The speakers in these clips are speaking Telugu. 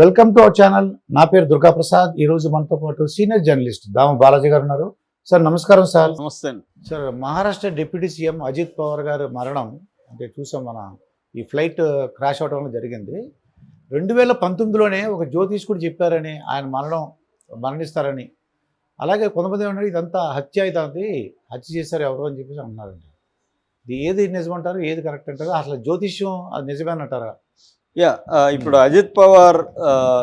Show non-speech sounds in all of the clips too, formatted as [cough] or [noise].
Welcome to our channel. నా పేరు దుర్గా ప్రసాద్. ఈ రోజు మనతో పాటు సీనియర్ జర్నలిస్ట్ దామ బాలాజీ గారు ఉన్నారు. సార్ నమస్కారం సార్. నమస్తే. Sir Maharashtra deputy CM Ajit Pawar గారు మరణం అంటే చూసాం మన ఈ ఫ్లైట్ క్రాష్ అవడం జరిగింది. రెండు వేల పంతొమ్మిదిలోనే ఒక జ్యోతిష్కుడు చెప్పారని ఆయన మరణం మరణిస్తారని. అలాగే కొంతమంది ఏమన్నారు ఇదంతా హత్య ఇదంతా హత్య చేశారు ఎవరు అని చెప్పేసి అన్నారండి ఇది ఏది నిజమంటారు ఏది కరెక్ట్ అంటారు? అసలు జ్యోతిష్యం అది నిజమేనంటారా? యా ఇప్పుడు అజిత్ పవార్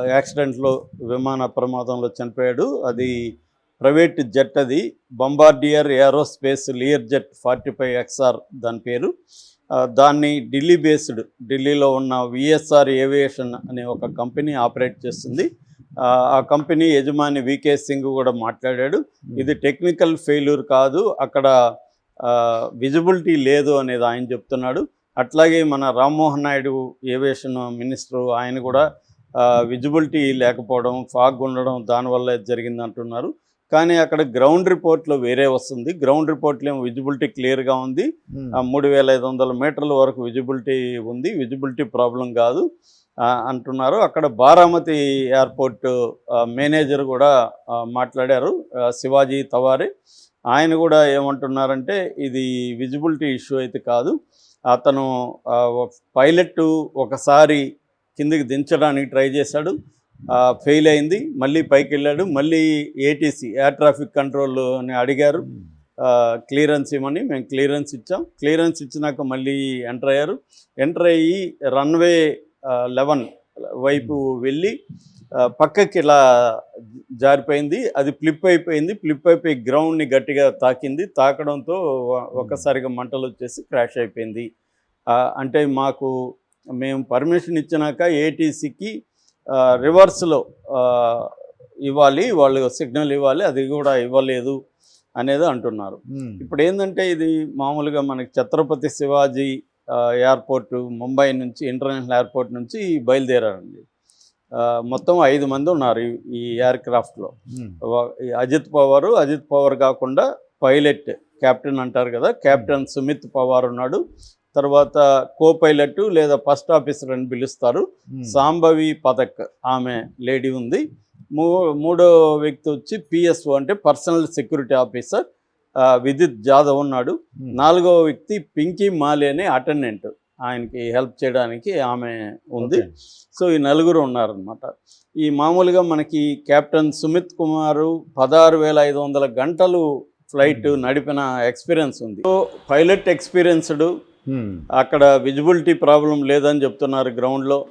యాక్సిడెంట్లో విమాన ప్రమాదంలో చనిపోయాడు. అది ప్రైవేట్ జెట్ అది. Bombardier Aerospace Lear jet forty five XR దాని పేరు. దాన్ని ఢిల్లీ బేస్డ్ ఢిల్లీలో ఉన్న విఎస్ఆర్ ఏవియేషన్ అనే ఒక కంపెనీ ఆపరేట్ చేస్తుంది. ఆ, ఆ కంపెనీ యజమాని వికే సింగ్ కూడా మాట్లాడాడు. ఇది టెక్నికల్ ఫెయిల్యూర్ కాదు. అక్కడ విజిబిలిటీ లేదు అనేది ఆయన చెప్తున్నాడు. అట్లాగే మన రామ్మోహన్ నాయుడు ఏవియేషన్ మినిస్టర్ ఆయన కూడా విజిబిలిటీ లేకపోవడం ఫాగ్ ఉండడం దానివల్ల జరిగింది అంటున్నారు. కానీ అక్కడ గ్రౌండ్ రిపోర్ట్లో వేరే వస్తుంది. గ్రౌండ్ రిపోర్ట్లో ఏమో విజిబిలిటీ క్లియర్గా ఉంది. ఆ, మూడు వేల ఐదు వందల మీటర్ల వరకు విజిబిలిటీ ఉంది. విజిబిలిటీ ప్రాబ్లం కాదు అంటున్నారు. అక్కడ బారామతి ఎయిర్పోర్ట్ మేనేజర్ కూడా మాట్లాడారు. శివాజీ తవారే. ఆయన కూడా ఏమంటున్నారంటే ఇది విజిబిలిటీ ఇష్యూ అయితే కాదు. అతను ఒక పైలట్ ఒకసారి కిందికి దించడానికి ట్రై చేశాడు. ఫెయిల్ అయింది. మళ్ళీ పైకి వెళ్ళాడు మళ్ళీ ఏటీసీ ఎయిర్ ట్రాఫిక్ కంట్రోల్ అని అడిగారు క్లియరెన్స్ ఇవ్వమని మేము క్లియరెన్స్ ఇచ్చాం. క్లియరెన్స్ ఇచ్చినాక మళ్ళీ ఎంటర్ అయ్యారు. ఎంటర్ అయ్యి రన్వే లెవెన్ వైపు వెళ్ళి పక్కకి ఇలా జారిపోయింది అది ఫ్లిప్ అయిపోయింది ఫ్లిప్ అయిపోయి గ్రౌండ్ని గట్టిగా తాకింది తాకడంతో ఒ- ఒక్కసారిగా మంటలు వచ్చేసి క్రాష్ అయిపోయింది. అంటే మాకు మేము పర్మిషన్ ఇచ్చినాక ఏటీసీకి రివర్స్లో ఇవ్వాలి వాళ్ళు సిగ్నల్ ఇవ్వాలి అది కూడా ఇవ్వలేదు అనేది అంటున్నారు. ఉమ్. ఇప్పుడు ఏంటంటే ఇది మామూలుగా మనకి ఛత్రపతి శివాజీ ఎయిర్పోర్ట్ ముంబై నుంచి ఇంటర్నేషనల్ ఎయిర్పోర్ట్ నుంచి బయలుదేరారండి. మొత్తం ఐదు మంది ఉన్నారు ఈ- ఎయిర్క్రాఫ్ట్లో ఈ అజిత్ పవార్ అజిత్ పవార్ కాకుండా పైలట్ కెప్టెన్ అంటారు కదా కెప్టెన్ సుమిత్ పవార్ ఉన్నాడు. తర్వాత కో పైలట్ లేదా ఫస్ట్ ఆఫీసర్ అని పిలుస్తారు. ఉమ్. సాంబవి పథక్ ఆమె లేడీ ఉంది. మూ మూడో వ్యక్తి వచ్చి పిఎస్ఓ అంటే personal security officer Vidit Jadhav ఉన్నాడు. ఉమ్. నాలుగవ వ్యక్తి పింకీ మాలి అనే అటెండెంట్ ఆయనకి హెల్ప్ చేయడానికి ఆమె ఉంది. సో ఈ నలుగురు ఉన్నారనమాట ఈ మామూలుగా మనకి కెప్టెన్ సుమిత్ కుమారు పదహారు వేల ఐదు వందల గంటలు ఫ్లైట్ నడిపిన ఎక్స్పీరియన్స్ ఉంది. So pilot experienced. ఉమ్. అక్కడ విజిబిలిటీ ప్రాబ్లం లేదని చెప్తున్నారు గ్రౌండ్లో.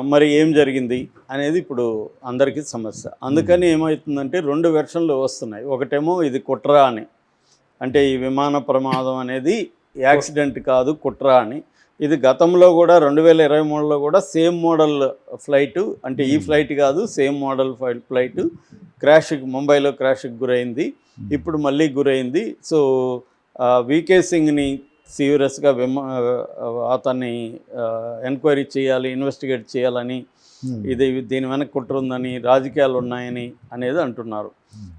మరి ఏం జరిగింది అనేది ఇప్పుడు అందరికీ సమస్య. అందుకని ఏమవుతుందంటే రెండు వెర్షన్లు వస్తున్నాయి. ఒకటేమో ఇది కుట్ర అని. అంటే ఈ విమాన ప్రమాదం అనేది యాక్సిడెంట్ కాదు కుట్ర అని. ఇది గతంలో కూడా రెండు వేల ఇరవై మూడులో కూడా సేమ్ మోడల్ ఫ్లైట్ అంటే ఈ ఫ్లైట్ కాదు సేమ్ మోడల్ ఫ్లైట్ క్రాష్కి ముంబైలో క్రాష్కి గురైంది ఇప్పుడు మళ్ళీ గురైంది సో వికే సింగ్ని సీరియస్గా విమా అతన్ని ఎంక్వైరీ చేయాలి ఇన్వెస్టిగేట్ చేయాలని. ఇది దీని వెనక కుట్ర ఉందని రాజకీయాలు ఉన్నాయని అనేది అంటున్నారు.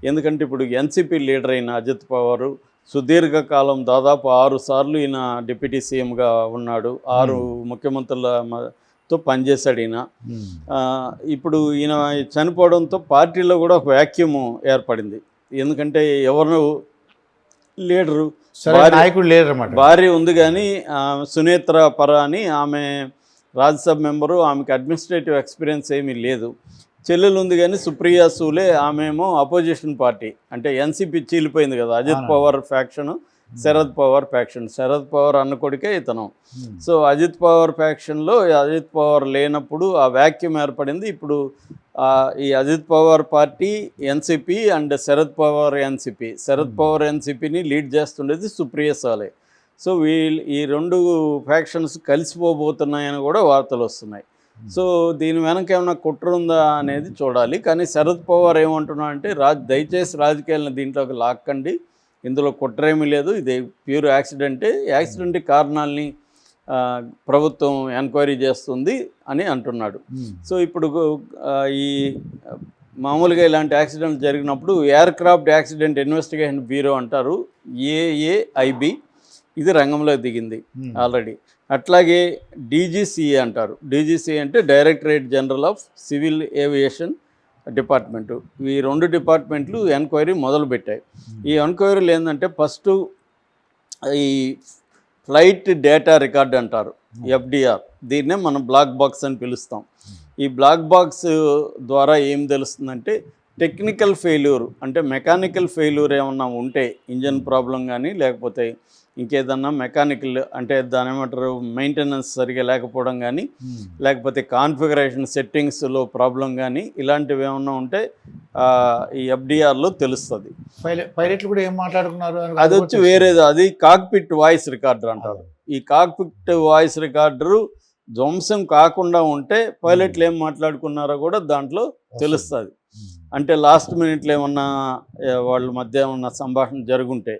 ఎందుకంటే ఇప్పుడు ఎన్సీపీ లీడర్ అయిన అజిత్ పవార్ సుదీర్ఘకాలం దాదాపు ఆరు సార్లు ఈయన డిప్యూటీ సీఎంగా ఉన్నాడు. ఆరు ముఖ్యమంత్రుల మ- తో పనిచేశాడు ఈయన. ఇప్పుడు ఈయన చనిపోవడంతో పార్టీలో కూడా ఒక వ్యాక్యూమ్ ఏర్పడింది. ఎందుకంటే ఎవరు లీడరు? నాయకుడు లేరు అనమాట భార్య ఉంది కానీ సునేత్ర పర అని ఆమె రాజ్యసభ మెంబరు ఆమెకి అడ్మినిస్ట్రేటివ్ ఎక్స్పీరియన్స్ ఏమీ లేదు. చెల్లెలు ఉంది కానీ సుప్రియా సూలే ఆమెమో అపోజిషన్ పార్టీ అంటే ఎన్సీపీ చీలిపోయింది కదా అజిత్. పవార్ ఫ్యాక్షన్ శరద్ పవార్ ఫ్యాక్షన్ శరద్ పవార్ అన్న కొడుకే ఇతను. ఉమ్. సో అజిత్ పవార్ ఫ్యాక్షన్లో అజిత్ పవార్ లేనప్పుడు ఆ వ్యాక్యూమ్ ఏర్పడింది. ఇప్పుడు ఈ Ajit Pawar party NCP and Sharad Pawar NCP Sharad Pawar ఎన్సిపిని lead చేస్తుండేది సుప్రియ సాలే. సో వీళ్ళు ఈ రెండు ఫ్యాక్షన్స్ కలిసిపోబోతున్నాయని కూడా వార్తలు వస్తున్నాయి. సో దీని వెనక ఏమైనా కుట్ర ఉందా అనేది చూడాలి. కానీ శరద్ పవార్ ఏమంటున్నా అంటే రాజ్ దయచేసి రాజకీయాలను దీంట్లోకి లాక్కండి. ఇందులో కుట్ర ఏమీ లేదు. ఇది ప్యూర్ యాక్సిడెంటే. యాక్సిడెంట్ కారణాలని ప్రభుత్వం ఎంక్వైరీ చేస్తుంది అని అంటున్నాడు. ఉమ్. సో ఇప్పుడు ఈ మామూలుగా ఇలాంటి యాక్సిడెంట్ జరిగినప్పుడు aircraft accident investigation bureau అంటారు. ఏఏఐబి. ఇది రంగంలో దిగింది ఉమ్. ఆల్రెడీ. అట్లాగే డీజీసీఏ అంటారు. డీజీసీ అంటే directorate general of civil aviation department. ఈ రెండు డిపార్ట్మెంట్లు ఎంక్వైరీ మొదలుపెట్టాయి ఈ ఎంక్వైరీలు ఏంటంటే ఫస్ట్ ఈ ఫ్లైట్ డేటా రికార్డ్ అంటారు ఎఫ్డిఆర్. దీన్నే మనం బ్లాక్ బాక్స్ అని పిలుస్తాం. ఈ బ్లాక్ బాక్స్ ద్వారా ఏం తెలుస్తుందంటే టెక్నికల్ ఫెయిల్యూర్ అంటే మెకానికల్ ఫెయిల్యూర్ ఏమన్నా ఉంటే ఇంజన్ ప్రాబ్లం కానీ లేకపోతే ఇంకేదన్నా మెకానికల్ అంటే దాని ఏమంటారు మెయింటెనెన్స్ సరిగా లేకపోవడం కానీ లేకపోతే కాన్ఫిగరేషన్ సెట్టింగ్స్లో ప్రాబ్లం కానీ ఇలాంటివి ఏమన్నా ఉంటే ఈ ఎఫ్డిఆర్లో తెలుస్తుంది. పైలట్ పైలట్లు కూడా ఏం మాట్లాడుకున్నారు అది వచ్చి వేరేది అది కాక్పిట్ వాయిస్ రికార్డర్ అంటారు. ఈ కాక్పిట్ వాయిస్ రికార్డరు ధ్వంసం కాకుండా ఉంటే పైలట్లు ఏం మాట్లాడుకున్నారో కూడా దాంట్లో తెలుస్తుంది. అంటే లాస్ట్ మినిట్లో ఏమన్నా వాళ్ళ మధ్య ఏమన్నా సంభాషణ జరుగుంటే.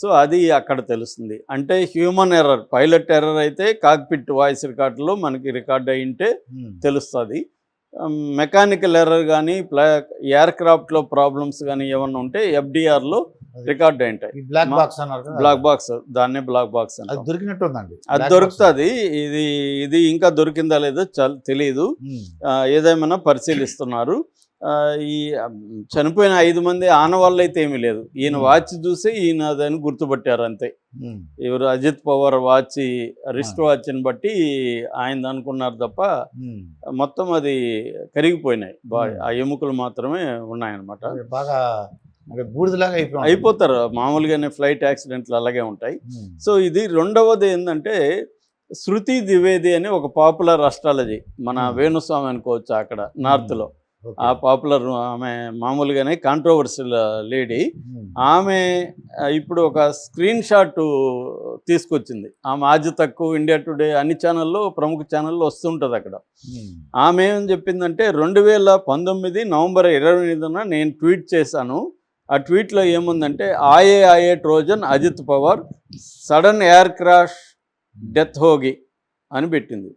సో అది అక్కడ తెలుస్తుంది. అంటే హ్యూమన్ ఎర్రర్ పైలట్ ఎర్రర్ అయితే కాక్పిట్ వాయిస్ రికార్డులో మనకి రికార్డ్ అయింటే ఉమ్. తెలుస్తుంది. మెకానికల్ ఎర్రర్ కానీ ప్లా ఎయిర్ క్రాఫ్ట్లో ప్రాబ్లమ్స్ కానీ ఏమన్నా ఉంటే ఎఫ్డిఆర్లో రికార్డ్ అయింటాయి ఈ బ్లాక్ బాక్స్ అన్నారు బ్లాక్ బాక్స్ దాన్నే బ్లాక్ బాక్స్ అది అంటాం దొరికినట్టు ఉందండి అది దొరుకుతుంది. ఇది ఇది ఇంకా దొరికిందా లేదో తెలియదు ఏదేమైనా పరిశీలిస్తున్నారు. ఈ చనిపోయిన ఐదు మంది ఆనవాళ్ళు అయితే ఏమీ లేదు. ఈయన. వాచ్ చూసి ఈయన దాన్ని గుర్తుపట్టారు అంతే. ఎవరు అజిత్ పవార్ వాచ్ రిస్ట్ వాచ్ని బట్టి ఆయన అనుకున్నారు తప్ప మొత్తం అది కరిగిపోయినాయి. ఆ ఎముకలు మాత్రమే ఉన్నాయన్నమాట. బాగా బూడిదలాగా అయిపోతారు. మామూలుగానే ఫ్లైట్ యాక్సిడెంట్లు అలాగే ఉంటాయి. సో ఇది రెండవది ఏంటంటే శృతి ద్వివేది అని ఒక పాపులర్ అస్ట్రాలజీ మన. వేణుస్వామి అనుకోవచ్చు అక్కడ నార్త్లో. ఆ పాపులర్ ఆమె మామూలుగానే కాంట్రవర్షియల్ లేడీ. ఆమె ఆ, ఇప్పుడు ఒక స్క్రీన్ షాట్ తీసుకొచ్చింది. ఆమె ఆజ్ తక్కువ ఇండియా టుడే అన్ని ఛానల్లో ప్రముఖ ఛానల్లో వస్తుంటుంది అక్కడ. ఆమె ఏమని చెప్పిందంటే రెండు వేల పంతొమ్మిది నవంబర్ ఇరవై ఎనిమిదిన నేను ట్వీట్ చేశాను. ఆ ట్వీట్లో ఏముందంటే ఆయే ఆయే Trojan Ajit Pawar sudden air crash death హోగి అని పెట్టింది.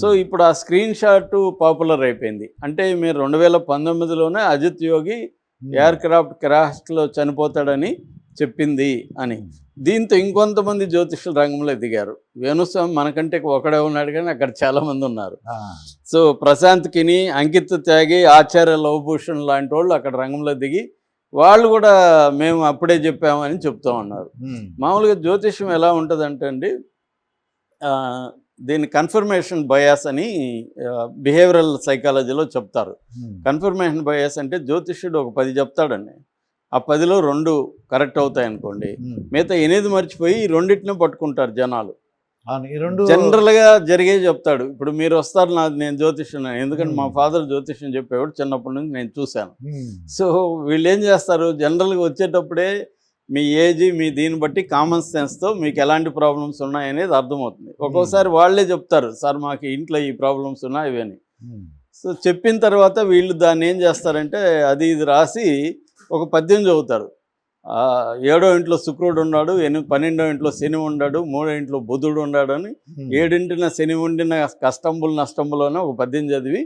సో ఇప్పుడు ఆ స్క్రీన్ షాట్ పాపులర్ అయిపోయింది. అంటే మీరు రెండు వేల పంతొమ్మిదిలోనే అజిత్ యోగి ఎయిర్ క్రాఫ్ట్ క్రాష్లో చనిపోతాడని చెప్పింది అని. దీంతో ఇంకొంతమంది జ్యోతిష్యుల రంగంలో దిగారు. వేణుస్వామి మనకంటే ఒకడే ఉన్నాడు కానీ అక్కడ చాలామంది ఉన్నారు. సో ప్రశాంత్ కిని అంకిత్ త్యాగి ఆచార్య లవభూషణ్ లాంటి వాళ్ళు అక్కడ రంగంలో దిగి వాళ్ళు కూడా మేము అప్పుడే చెప్పామని చెప్తూ ఉన్నారు. మామూలుగా జ్యోతిష్యం ఎలా ఉంటుందంటే అండి దీన్ని కన్ఫర్మేషన్ బయాస్ అని బిహేవియరల్ సైకాలజీలో చెప్తారు. కన్ఫర్మేషన్ బయాస్ అంటే జ్యోతిష్యుడు ఒక పది చెప్తాడండి. ఆ పదిలో రెండు కరెక్ట్ అవుతాయి అనుకోండి. మిగతా ఎనిమిది మర్చిపోయి ఈ రెండింటిని పట్టుకుంటారు జనాలు. జనరల్గా జరిగే చెప్తాడు. ఇప్పుడు మీరు వస్తారు నా నేను జ్యోతిష్యం ఎందుకంటే మా Hmm. ఫాదర్ జ్యోతిష్యం చెప్పేవాడు చిన్నప్పటి నుంచి నేను చూశాను. సో వీళ్ళు ఏం చేస్తారు? జనరల్గా వచ్చేటప్పుడే మీ ఏజ్ మీ దీన్ని బట్టి కామన్ సెన్స్తో మీకు ఎలాంటి ప్రాబ్లమ్స్ ఉన్నాయనేది అర్థమవుతుంది. ఒక్కోసారి వాళ్ళే చెప్తారు సార్ మాకు ఇంట్లో ఈ ప్రాబ్లమ్స్ ఉన్నాయి ఇవి అని. ఉమ్. సో చెప్పిన తర్వాత వీళ్ళు దాన్ని ఏం చేస్తారంటే అది ఇది రాసి ఒక పద్యం చదువుతారు. ఏడో ఇంట్లో శుక్రుడు ఉన్నాడు ఎనిమిది పన్నెండో ఇంట్లో శని ఉన్నాడు మూడో ఇంట్లో బుధుడు ఉన్నాడు అని ఉమ్. ఏడింటిన శని ఉండిన కష్టంబులు నష్టంబులోనే ఒక పద్యం చదివి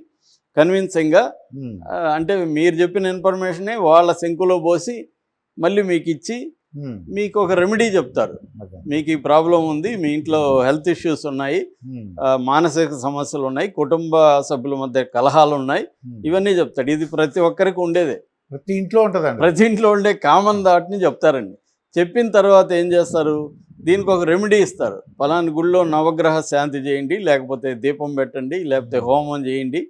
కన్విన్సింగ్గా అంటే మీరు చెప్పిన ఇన్ఫర్మేషనే వాళ్ళ శంకులో పోసి మళ్ళీ మీకు ఇచ్చి. మీకు ఒక రెమెడీ చెప్తారు. మీకు ఈ ప్రాబ్లం ఉంది మీ ఇంట్లో హెల్త్ ఇష్యూస్ ఉన్నాయి మానసిక సమస్యలు ఉన్నాయి కుటుంబ సభ్యుల మధ్య కలహాలు ఉన్నాయి. ఇవన్నీ చెప్తాడు. ఇది ప్రతి ఒక్కరికి ఉండేదే. ప్రతి ఇంట్లో ఉంటుందండి. ప్రతి ఇంట్లో ఉండే కామన్ దాటిని చెప్తారండి. చెప్పిన తర్వాత ఏం చేస్తారు? దీనికి ఒక రెమెడీ ఇస్తారు. ఫలాని గుళ్ళో నవగ్రహ శాంతి చేయండి లేకపోతే దీపం పెట్టండి లేకపోతే హోమం. చేయండి.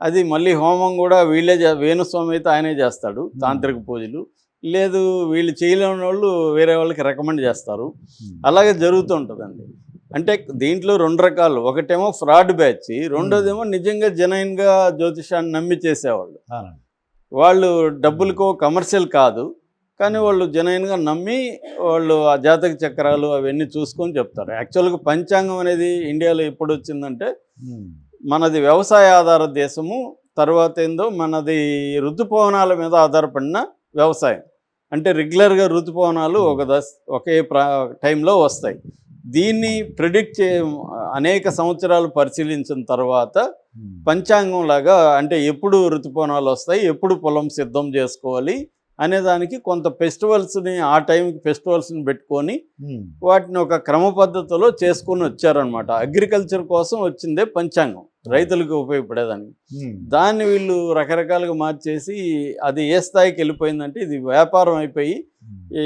అది మళ్ళీ హోమం కూడా వీళ్ళే వేణుస్వామి అయితే ఆయనే చేస్తాడు తాంత్రిక పూజలు. లేదు వీళ్ళు చేయలేని వాళ్ళు వేరే వాళ్ళకి రికమెండ్ చేస్తారు. ఉమ్. అలాగే జరుగుతూ ఉంటుందండి. అంటే దీంట్లో రెండు రకాలు. ఒకటేమో ఫ్రాడ్ బ్యాచ్ రెండోదేమో నిజంగా జెనైన్గా జ్యోతిషాన్ని నమ్మి చేసేవాళ్ళు. వాళ్ళు డబ్బులకో కమర్షియల్ కాదు. కానీ వాళ్ళు జెనైన్గా నమ్మి వాళ్ళు ఆ జాతక చక్రాలు అవన్నీ చూసుకొని చెప్తారు. యాక్చువల్గా పంచాంగం అనేది ఇండియాలో ఎప్పుడు వచ్చిందంటే. మనది వ్యవసాయ ఆధార దేశము తర్వాత ఏందో మనది ఋతుపవనాల మీద ఆధారపడిన వ్యవసాయం. అంటే రెగ్యులర్గా ఋతుపవనాలు ఒక దశ ఒకే ప్రా టైంలో వస్తాయి. దీన్ని ప్రిడిక్ట్ చే అనేక సంవత్సరాలు పరిశీలించిన తర్వాత ఉమ్. పంచాంగం లాగా అంటే ఎప్పుడు ఋతుపవనాలు వస్తాయి ఎప్పుడు పొలం సిద్ధం చేసుకోవాలి అనేదానికి కొంత ఫెస్టివల్స్ని ఆ టైంకి ఫెస్టివల్స్ని పెట్టుకొని ఉమ్, వాటిని ఒక క్రమ పద్ధతిలో చేసుకొని వచ్చారనమాట అగ్రికల్చర్ కోసం వచ్చిందే పంచాంగం. రైతులకు ఉపయోగపడేదానికి ఉమ్, దాన్ని వీళ్ళు రకరకాలుగా మార్చేసి అది ఏ స్థాయికి వెళ్ళిపోయిందంటే ఇది వ్యాపారం అయిపోయి.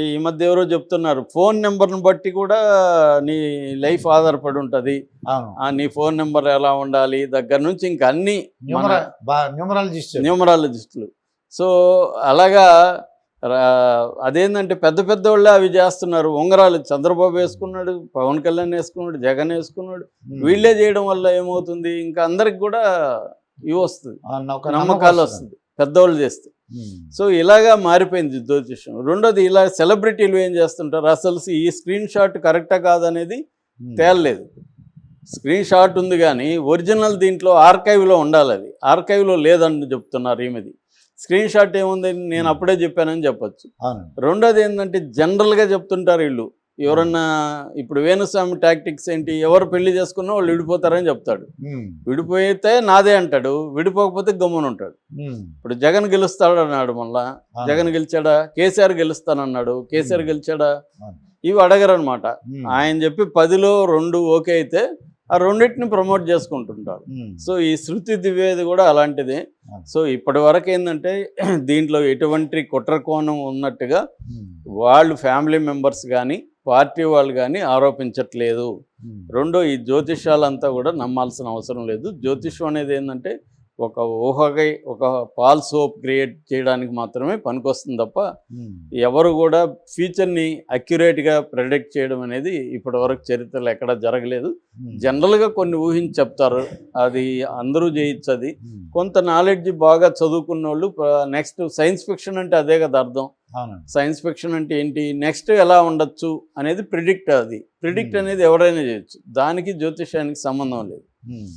ఈ మధ్య ఎవరో చెప్తున్నారు ఫోన్ నెంబర్ని బట్టి కూడా నీ లైఫ్ ఆధారపడి ఉంటుంది. నీ ఫోన్ నెంబర్ ఎలా ఉండాలి దగ్గర నుంచి ఇంకా అన్ని న్యూమరాలజిస్టులు. సో అలాగా అదేంటంటే పెద్ద పెద్ద వాళ్ళే అవి చేస్తున్నారు. ఉంగరాలు చంద్రబాబు వేసుకున్నాడు పవన్ కళ్యాణ్ వేసుకున్నాడు జగన్ వేసుకున్నాడు. వీళ్ళే చేయడం వల్ల ఏమవుతుంది? ఇంకా అందరికి కూడా ఇవి వస్తుంది. నమ్మకాలు వస్తుంది. పెద్దవాళ్ళు చేస్తే. సో ఇలాగా మారిపోయింది జ్యోతిష్యం రెండోది ఇలా సెలబ్రిటీలు ఏం చేస్తుంటారు? అసలు ఈ స్క్రీన్ షాట్ కరెక్టా కాదనేది. తేలలేదు. స్క్రీన్ షాట్ ఉంది కానీ ఒరిజినల్ దీంట్లో ఆర్కైవ్లో ఉండాలి అది. ఆర్కైవ్లో లేదని చెప్తున్నారు ఈమెది. స్క్రీన్ షాట్ ఏముంది? నేను అప్పుడే చెప్పానని చెప్పొచ్చు. రెండోది ఏంటంటే జనరల్గా చెప్తుంటారు వీళ్ళు. ఎవరన్నా ఇప్పుడు వేణుస్వామి టాక్టిక్స్ ఏంటి? ఎవరు పెళ్ళి చేసుకున్నా వాళ్ళు విడిపోతారని చెప్తాడు. ఉమ్, విడిపోయితే నాదే అంటాడు. విడిపోకపోతే గమ్మున ఉంటాడు. ఉమ్, ఇప్పుడు జగన్ గెలుస్తాడు అన్నాడు మళ్ళా. జగన్ గెలిచాడా? కేసీఆర్ గెలుస్తానన్నాడు. కేసీఆర్ గెలిచాడా. ఇవి అడగరు అనమాట ఉమ్, ఆయన చెప్పి పదిలో రెండు ఓకే అయితే ఆ రెండింటిని ప్రమోట్ చేసుకుంటుంటారు. సో ఈ శృతి దివేది కూడా అలాంటిదే. సో ఇప్పటి వరకు ఏంటంటే [clears throat] దీంట్లో ఎటువంటి కుట్ర కోణం ఉన్నట్టుగా ఉమ్, వాళ్ళు ఫ్యామిలీ మెంబర్స్ కానీ పార్టీ వాళ్ళు కానీ ఆరోపించట్లేదు. రెండో ఈ జ్యోతిష్యాలంతా కూడా నమ్మాల్సిన అవసరం లేదు. జ్యోతిష్యం అనేది ఏంటంటే ఒక ఊహకై ఒక పాల్ సోప్ క్రియేట్ చేయడానికి మాత్రమే పనికొస్తుంది తప్ప ఉమ్, ఎవరు కూడా ఫ్యూచర్ని అక్యురేట్గా ప్రెడిక్ట్ చేయడం అనేది ఇప్పటి వరకు చరిత్రలో ఎక్కడా జరగలేదు. ఉమ్, జనరల్గా కొన్ని ఊహించి చెప్తారు. అది అందరూ చేయొచ్చు అది ఉమ్, కొంత నాలెడ్జ్ బాగా చదువుకున్న వాళ్ళు నెక్స్ట్ సైన్స్ ఫిక్షన్ అంటే అదే కదా అర్థం. సైన్స్ ఫిక్షన్ అంటే ఏంటి? నెక్స్ట్ ఎలా ఉండొచ్చు అనేది ప్రిడిక్ట్ అది. Predict Hmm. అనేది ఎవరైనా చేయొచ్చు. దానికి జ్యోతిష్యానికి సంబంధం లేదు.